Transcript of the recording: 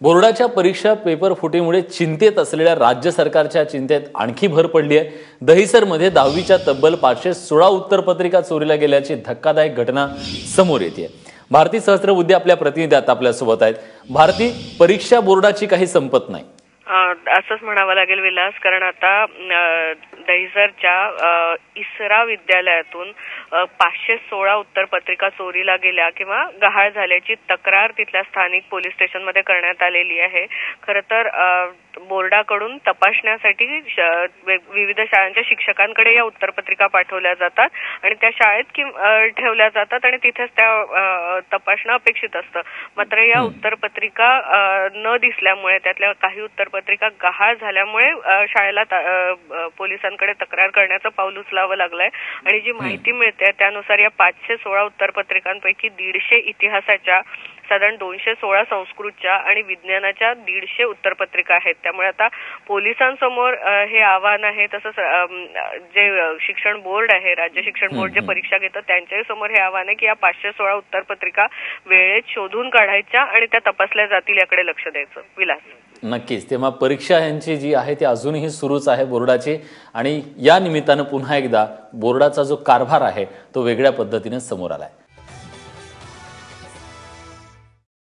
बोर्डाच्या परीक्षा पेपर फुटीमुळे चिंतेत असलेल्या राज्य सरकारच्या चिंतेत आणखी भर पडली आहे. दहिसरमध्ये दहावीच्या तब्बल पाचशे सोळा उत्तरपत्रिका चोरीला गेल्याची धक्कादायक घटना समोर येते. भारती सहस्त्रबुद्धी आपल्या प्रतिनिधी आता आपल्यासोबत आहेत. भारती परीक्षा बोर्डाची काही संपत नाही. असंच म्हणावं लागेल विलास कारण आता दहिसरच्या इसरा विद्यालयातून पाचशे सोळा उत्तरपत्रिका चोरीला गेल्या किंवा गहाळ झाल्याची तक्रार तिथल्या स्थानिक पोलीस स्टेशनमध्ये करण्यात आलेली आहे. खरं तर बोर्डाकडून तपासण्यासाठी विविध शाळांच्या शिक्षकांकडे या उत्तरपत्रिका पाठवल्या जातात आणि त्या शाळेत ठेवल्या जातात आणि तिथेच त्या तपासणं अपेक्षित असतं. मात्र या उत्तरपत्रिका न दिसल्यामुळे त्यातल्या काही उत्तरपत्रिका गहाळ झाल्यामुळे शाळेला पोलिसांकडे तक्रार करण्याचं पाऊल उचलावं लागलंय. आणि जी माहिती मिळते त्यानुसार या पाचशे सोळा उत्तरपत्रिकांपैकी दीडशे इतिहासाच्या साधारण दोनशे सोळा संस्कृतच्या आणि विज्ञानाच्या दीडशे उत्तरपत्रिका आहेत. त्यामुळे आता पोलिसांसमोर हे आव्हान आहे तसंच जे शिक्षण बोर्ड आहे राज्य शिक्षण बोर्ड जे परीक्षा घेतं त्यांच्याही समोर हे आव्हान आहे की या पाचशे सोळा उत्तरपत्रिका वेळेत शोधून काढायच्या आणि त्या तपासल्या जातील याकडे लक्ष द्यायचं. विलास. नक्कीच. तेव्हा परीक्षा यांची जी आहे ती अजूनही सुरूच आहे बोर्डाची आणि या निमित्तानं पुन्हा एकदा बोर्डाचा जो कारभार आहे तो वेगळ्या पद्धतीने समोर आलाय.